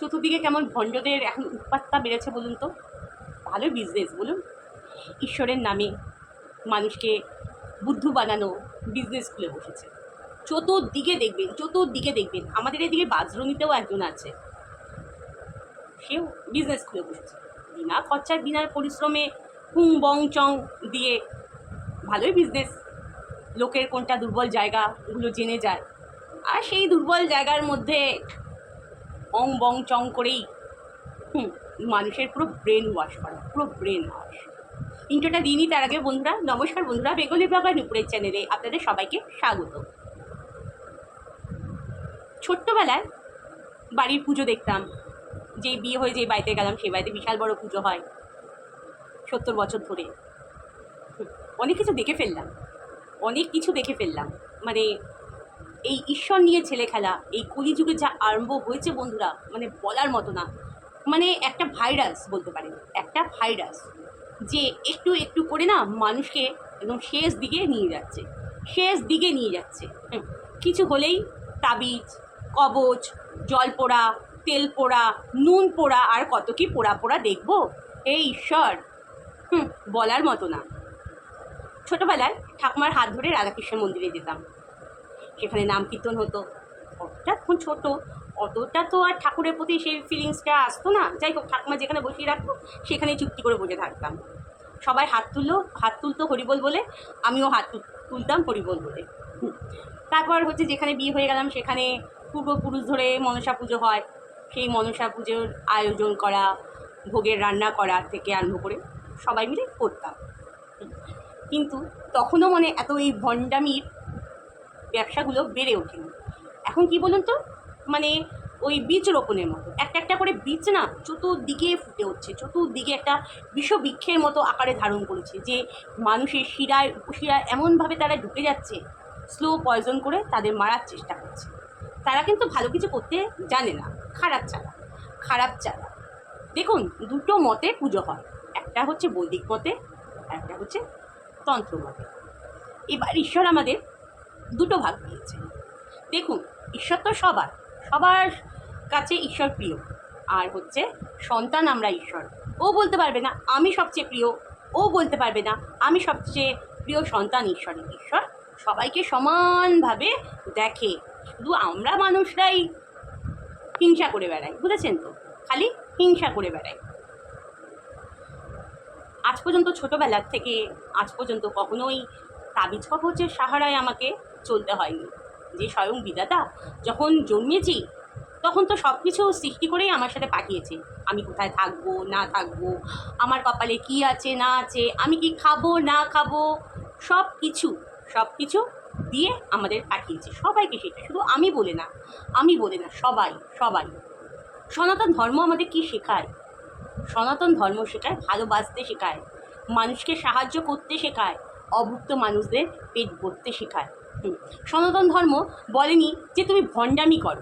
চতুর্দিকে কেমন ভণ্ডদের এখন উৎপাতটা বেড়েছে বলুন তো? ভালোই বিজনেস বলুন। ঈশ্বরের নামে মানুষকে বুদ্ধ বানানো বিজনেস খুলে বসেছে। চতুর্দিকে দেখবেন চতুর্দিকে দেখবেন। আমাদের এদিকে বাজরণীতেও একজন আছে। সেও বিজনেস খুলে বসেছে। বিনা খরচায়, বিনা পরিশ্রমে হুং বং, চং দিয়ে ভালোই বিজনেস লোকের কোনটা দুর্বল জায়গাগুলো জেনে যায়। আর সেই দুর্বল জায়গার মধ্যে অং বং চং করেই, হুম, মানুষের পুরো ব্রেন ওয়াশ করা, পুরো ব্রেন ওয়াশ ইন্টোটা দিনই তার আগে বন্ধুরা, নমস্কার বন্ধুরা, বেঙ্গলি ব্লগার নুপুরের চ্যানেলে আপনাদের সবাইকে স্বাগত। ছোট্টবেলায় বাড়ির পুজো দেখতাম, যে বিয়ে হয়ে যে বাড়িতে গেলাম, সেই বাড়িতে বিশাল বড় পুজো হয়, সত্তর বছর ধরে। অনেক কিছু দেখে ফেললাম, অনেক কিছু দেখে ফেললাম মানে এই ঈশ্বর নিয়ে ছেলে খেলা, এই কলিযুগে যা আরম্ভ হয়েছে বন্ধুরা মানে বলার মতো না। মানে একটা ভাইরাস বলতে পারেন, একটা ভাইরাস যে একটু একটু করে না মানুষকে একদম শেষ দিকে নিয়ে যাচ্ছে, শেষ দিকে নিয়ে যাচ্ছে। কিছু হলেই তাবিজ, কবচ, জল পোড়া, তেল পোড়া, নুন পোড়া, আর কত কি পোড়া পোড়া দেখব? এই ঈশ্বর, হুম, বলার মতো না। ছোটোবেলায় ঠাকুমার হাত ধরে রাধাকৃষ্ণ মন্দিরে যেতাম। সেখানে নাম কীর্তন হতো। অতটা তখন ছোটো, অতটা তো আর ঠাকুরের প্রতি সেই ফিলিংসটা আসতো না। যাই হোক, ঠাকুমা যেখানে বসিয়ে রাখতো, সেখানেই চুক্তি করে বসে থাকতাম। সবাই হাত তুললো, হাত তুলতো হরিবল বলে, আমিও হাত তুলতাম হরিবল বলে। তারপর হচ্ছে যেখানে বিয়ে হয়ে গেলাম, সেখানে পূর্বপুরুষ ধরে মনসা পুজো হয়। সেই মনসা পুজোর আয়োজন করা, ভোগের রান্না করা থেকে আরম্ভ করে সবাই মিলে করতাম। কিন্তু তখনও মানে এত এই ভণ্ডামির ব্যবসাগুলো বেড়ে ওঠেনি। এখন কি বলুন তো? মানে ওই বীজ রোপণের মতো। একটা একটা করে বীজ না চতুর্দিকে ফুটে উঠছে, চতুর্দিকে একটা বিশ্ববৃক্ষের মতো আকারে ধারণ করেছে যে মানুষের শিরায়, উপশিরায় এমনভাবে তারা ঢুকে যাচ্ছে স্লো পয়জন করে তাদের মারার চেষ্টা করছে। তারা কিন্তু ভালো কিছু করতে জানে না। খারাপ চালা খারাপ চালা দেখুন, দুটো মতে পুজো হয়। একটা হচ্ছে বৈদিক মতে আর একটা হচ্ছে তন্ত্র মতে। এবার ঈশ্বর আমাদের দুটো ভাগ দিয়েছে দেখুন, ঈশ্বর তো সবার সবার কাছে ঈশ্বর প্রিয়। আর হচ্ছে, সন্তান আমরা ঈশ্বর। ও বলতে পারবে না, আমি সবচেয়ে প্রিয়। ও বলতে পারবে না, আমি সবচেয়ে প্রিয় সন্তান ঈশ্বরের। ঈশ্বর সবাইকে সমানভাবে দেখে। শুধু আমরা মানুষরাই হিংসা করে বেড়াই, বুঝেছেন তো? খালি হিংসা করে বেড়াই। আজ পর্যন্ত ছোটোবেলার থেকে, আজ পর্যন্ত কখনোই তাবিজ কবচের সাহারায় আমাকে চলতে হয়নি। যে স্বয়ং বিধাতা যখন জন্মেছি, তখন তো সব কিছু সৃষ্টি করেই আমার সাথে পাঠিয়েছে। আমি কোথায় থাকব, না থাকব, আমার কপালে কি আছে, না আছে, আমি কি খাব, না খাব সব কিছু সব কিছু দিয়ে আমাদের পাঠিয়েছে। সবাইকে সেটা, শুধু আমি বলে না, আমি বলে না, সবাই সবাই। সনাতন ধর্ম আমাদের কি শেখায়? সনাতন ধর্ম শেখায় ভালোবাসতে শেখায়, মানুষকে সাহায্য করতে শেখায়, অভুক্ত মানুষদের পেট ভরতে শেখায়। সনাতন ধর্ম বলেনি যে তুমি ভণ্ডামি করো।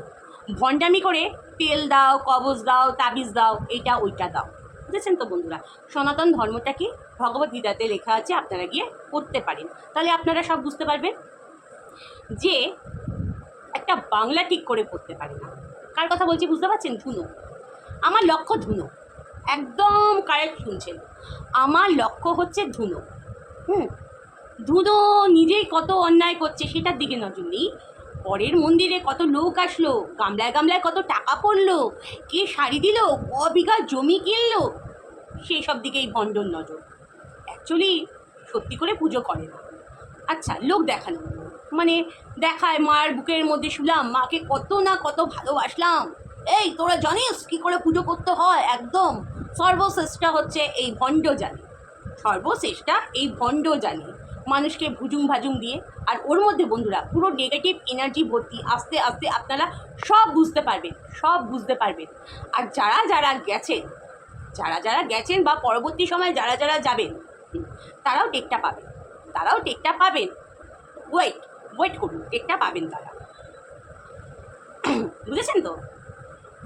ভণ্ডামি করে তেল দাও, কবজ দাও, তাবিজ দাও এইটা ওইটা দাও। বুঝেছেন তো বন্ধুরা? সনাতন ধর্মটা কি ভগবদ্গীতাতে লেখা আছে, আপনারা গিয়ে পড়তে পারেন। তাহলে আপনারা সব বুঝতে পারবেন যে একটা বাংলা ঠিক করে পড়তে পারে না। কার কথা বলছি বুঝতে পারছেন? ধুনো। আমার লক্ষ্য ধুনো। একদম কারেক্ট শুনছেন। আমার লক্ষ্য হচ্ছে ধুনো। হুম ধুনো নিজেই কত অন্যায় করছে সেটার দিকে নজর নেই। পরের মন্দিরে কত লোক আসলো, গামলায় গামলায় কত টাকা পড়ল, কে শাড়ি দিল, ক বিঘা জমি কিনলো সেই সব দিকেই ভণ্ডর নজর। অ্যাকচুয়ালি সত্যি করে পুজো করে না। আচ্ছা লোক দেখানো মানে দেখায় মার বুকের মধ্যে শুলাম, মাকে কত না কত ভালোবাসলাম। এই, তোরা জানিস কি করে পুজো করতে হয়? একদম সর্বশ্রেষ্ঠা হচ্ছে এই ভণ্ড জানে সর্বশ্রেষ্ঠা এই ভণ্ড জানে মানুষকে ভুজুম ভাজুম দিয়ে আর ওর মধ্যে বন্ধুরা পুরো নেগেটিভ এনার্জি ভর্তি আস্তে আস্তে আপনারা সব বুঝতে পারবেন, সব বুঝতে পারবেন। আর যারা যারা গেছেন, যারা যারা গেছেন বা পরবর্তী সময় যারা যারা যাবেন, তারাও টেকটা পাবেন, তারাও টেকটা পাবেন। ওয়েট ওয়েট করুন টেকটা পাবেন তারা। বুঝেছেন তো?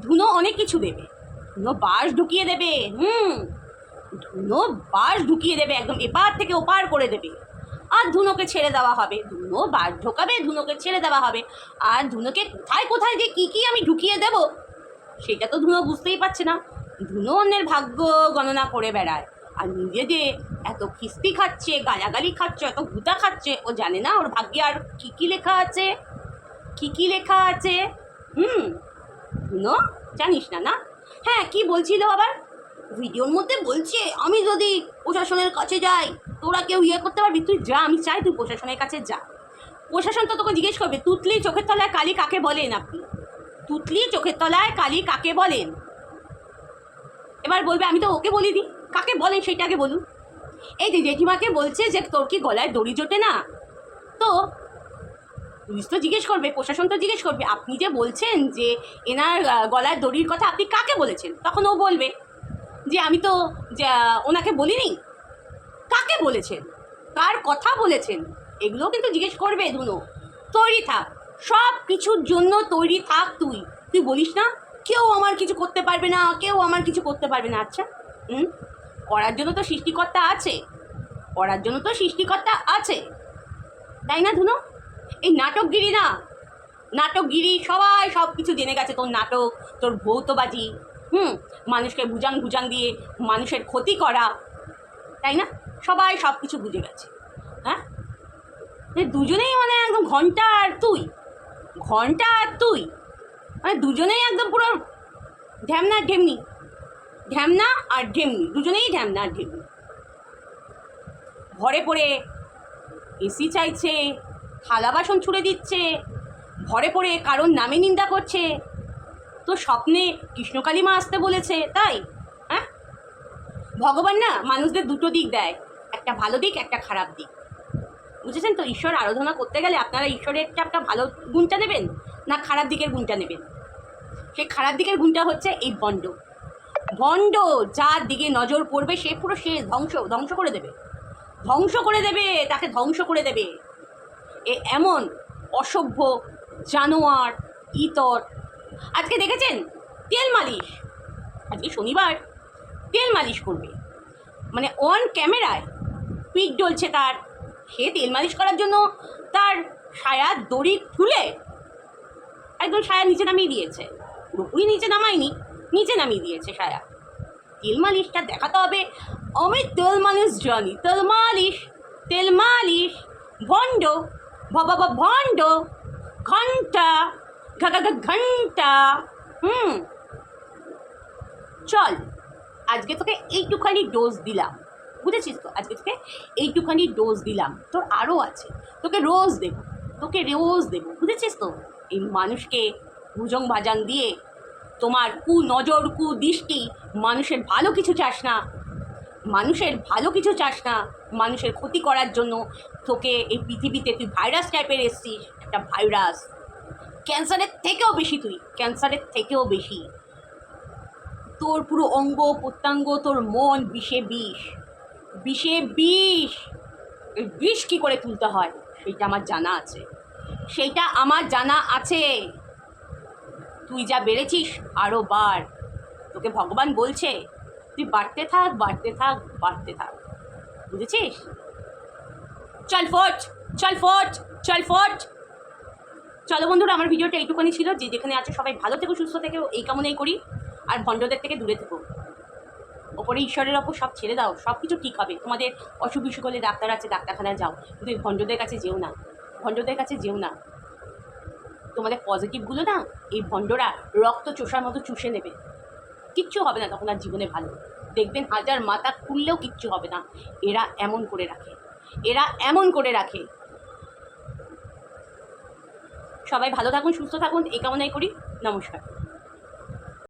ধুনো অনেক কিছু দেবে। ধুনো বাঁশ ঢুকিয়ে দেবে, হুম। ধুনো বাঁশ ঢুকিয়ে দেবে একদম এপার থেকে ওপার করে দেবে। আর ধুনোকে ছেড়ে দেওয়া হবে। ধুনো বাঁশ ঢোকাবে, ধুনোকে ছেড়ে দেওয়া হবে। আর ধুনোকে কোথায় কোথায় যে কী কী আমি ঢুকিয়ে দেব? সেটা তো ধুনো বুঝতেই পারছে না। ধুনো অন্যের ভাগ্য গণনা করে বেড়ায়। আর নিজে যে এত খিস্তি খাচ্ছে, গালাগালি খাচ্ছে, এত গুতা খাচ্ছে, ও জানে না ওর ভাগ্যে আর কী কী লেখা আছে? কী কী লেখা আছে? হুম, ধুনো জানিস না না? হ্যাঁ কি বলছিল আবার? ভিডিওর মধ্যে বলছে, আমি যদি প্রশাসনের কাছে যাই তোরা কেউ ইয়ে করতে পারবি? তুই যা, আমি চাই তুই প্রশাসনের কাছে যা। প্রশাসন তো তোকে জিজ্ঞেস করবে, তুতলি চোখের তলায় কালি কাকে বলেন আপনি? তুতলি চোখের তলায় কালি কাকে বলেন? এবার বলবে, আমি তো ওকে বলি দিই কাকে বলেন সেটা আগে বলুন। এই যে জেঠিমাকে বলছে যে তোর কি গলায় দড়ি জোটে না? তো পুলিশ তো জিজ্ঞেস করবে, প্রশাসন তো জিজ্ঞেস করবে, আপনি যে বলছেন যে এনার গলায় দড়ির কথা আপনি কাকে বলেছেন? তখন ও বলবে যে, আমি তো ওনাকে বলিনি। কাকে বলেছেন? কার কথা বলেছেন? এগুলো কিন্তু জিজ্ঞেস করবে ধুনো। তৈরি থাক। সব কিছুর জন্য তৈরি থাক তুই। তুই বলিস না, কেউ আমার কিছু করতে পারবে না, কেউ আমার কিছু করতে পারবে না। আচ্ছা হুম? করার জন্য তো সৃষ্টিকর্তা আছে। করার জন্য তো সৃষ্টিকর্তা আছে। তাই না ধুনো? এই নাটকগিরি না। নাটকগিরি সবাই সব কিছু জেনে গেছে তোর নাটক, তোর ভৌতবাজি। হুম? মানুষকে বুজাং বুজাং দিয়ে মানুষের ক্ষতি করা। তাই না? সবাই সব কিছু বুঝে গেছে। হ্যাঁ? দুজনেই মানে একদম ঘণ্টা আর তুই। ঘণ্টা আর তুই। মানে দুজনেই একদম পুরো ঢ্যামনা ঢেমনি। ঢ্যামনা আর ঢেমনি। দুজনেই ঢ্যামনা আর ঢেমনি। ঘরে পড়ে এসি চাইছে, থালা বাসন ছুঁড়ে দিচ্ছে, ঘরে পড়ে কারোর নামে নিন্দা করছে। তো স্বপ্নে কৃষ্ণকালী মা আসতে বলেছে, তাই? হ্যাঁ? ভগবান না মানুষদের দুটো দিক দেয়। একটা ভালো দিক, একটা খারাপ দিক। বুঝেছেন তো? ঈশ্বর আরাধনা করতে গেলে আপনারা ঈশ্বরের একটা একটা ভালো গুণটা নেবেন না খারাপ দিকের গুণটা নেবেন? সেই খারাপ দিকের গুণটা হচ্ছে এই ভণ্ড ভণ্ড যার দিকে নজর পড়বে, সে পুরো সে ধ্বংস ধ্বংস করে দেবে। ধ্বংস করে দেবে, তাকে ধ্বংস করে দেবে। এ এমন অসভ্য জানোয়ার, ইতর। আজকে দেখেছেন? তেল মালিশ। আজকে শনিবার তেল মালিশ করবে। মানে অন ক্যামেরায় পিঠ ডলছে তার। সে তেল মালিশ করার জন্য তার সায়ার দড়ি খুলে একদম সায়া নিচে নামিয়ে দিয়েছে। পুরোপুরি নিচে নামায়নি, নিচে নামিয়ে দিয়েছে সায়া। তেল মালিশটা দেখাতে হবে অমিত তেল মালিশ, জানি তেল মালিশ তেল মালিশ, ভণ্ড বাবা ভণ্ড ঘণ্টা ঘা ঘণ্টা হুম। চল, আজকে তোকে এইটুখানি ডোজ দিলাম। বুঝেছিস তো? আজকে তোকে এইটুখানি ডোজ দিলাম। তোর আরও আছে। তোকে রোজ দেব। তোকে রোজ দেব। বুঝেছিস তো? এই মানুষকে ভুজং ভাজাং দিয়ে তোমার কু নজর, কু দৃষ্টি, মানুষের ভালো কিছু চাস না। মানুষের ভালো কিছু চাস না। মানুষের ক্ষতি করার জন্য তোকে এই পৃথিবীতে তুই ভাইরাস টাইপের এসছিস। একটা ভাইরাস ক্যান্সারের থেকেও বেশি তুই। ক্যান্সারের থেকেও বেশি। তোর পুরো অঙ্গ, প্রত্যঙ্গ, তোর মন বিষে বিষ। বিষে বিষ বিষ কী করে তুলতে হয়? সেটা আমার জানা আছে। সেইটা আমার জানা আছে। তুই যা বেড়েছিস আরও বার। তোকে ভগবান বলছে, তুই বাড়তে থাক বাড়তে থাক বাড়তে থাক। বুঝেছিস? চল ফট চল ফট চল ফট। চলো বন্ধুরা, আমার ভিডিওটা এইটুকুনি ছিল। যে যেখানে আছে সবাই ভালো থেকো, সুস্থ থেকো, এই কামনাই করি। আর ভণ্ডদের থেকে দূরে থেকো। ওপরে ঈশ্বরের ওপর সব ছেড়ে দাও সব কিছু ঠিক হবে। তোমাদের অসুখ বিসুখ হলে ডাক্তার আছে, ডাক্তারখানায় যাও। কিন্তু ভণ্ডদের কাছে যেও না। ভণ্ডদের কাছে যেও না। তোমাদের পজিটিভগুলো না, এই ভণ্ডরা রক্ত চোষার মতো চুষে নেবে। কিচ্ছু হবে না তখন আর জীবনে ভালো। দেখবেন হাজার মাথা খুললেও কিচ্ছু হবে না। এরা এমন করে রাখে। এরা এমন করে রাখে। সবাই ভালো থাকুন, সুস্থ থাকুন। এই কামনাই করি। নমস্কার।